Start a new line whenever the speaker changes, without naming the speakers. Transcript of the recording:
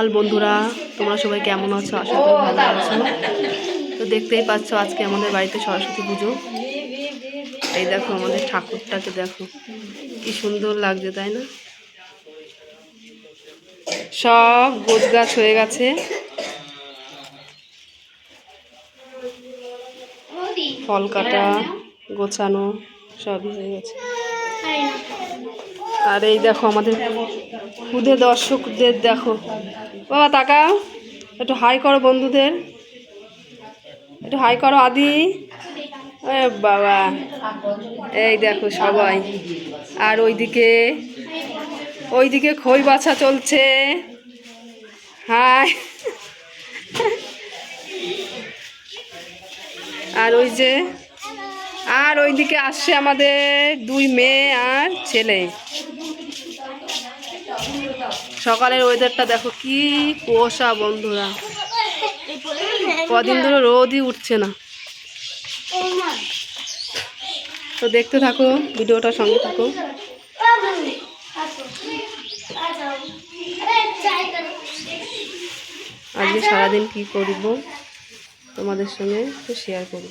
সকাল বন্ধুরা, তোমরা সবাই কেমন আছো? আশা করি ভালো আছো। তো দেখতেই পাচ্ছ আজকে আমাদের বাড়িতে সরস্বতী পুজো। এই দেখো আমাদের ঠাকুরটাকে দেখো, কি সুন্দর লাগছে, তাই না? সব গোছ গাছ হয়ে গেছে। ফল কাটা, গোছানো, সবই হয়ে গেছে। আর এই দেখো আমাদের খুদে দর্শকদের দেখো। বাবা, তাকাও। একটু হাই করো বন্ধুদের। একটু হাই করো, আদি। বাবা, এই দেখো সবাই। আর ওইদিকে ওইদিকে খই বাছা চলছে। হাই। আর ওই যে আর ওইদিকে আসছে আমাদের দুই মেয়ে আর ছেলে। সকালের ওয়েদারটা দেখো কি কুয়াশা বন্ধুরা। কদিন ধরে রোদই উঠছে না। তো দেখতে থাকো, ভিডিওটার সঙ্গে থাকো। আজকে সারাদিন কি করব তোমাদের সঙ্গে একটু শেয়ার করব।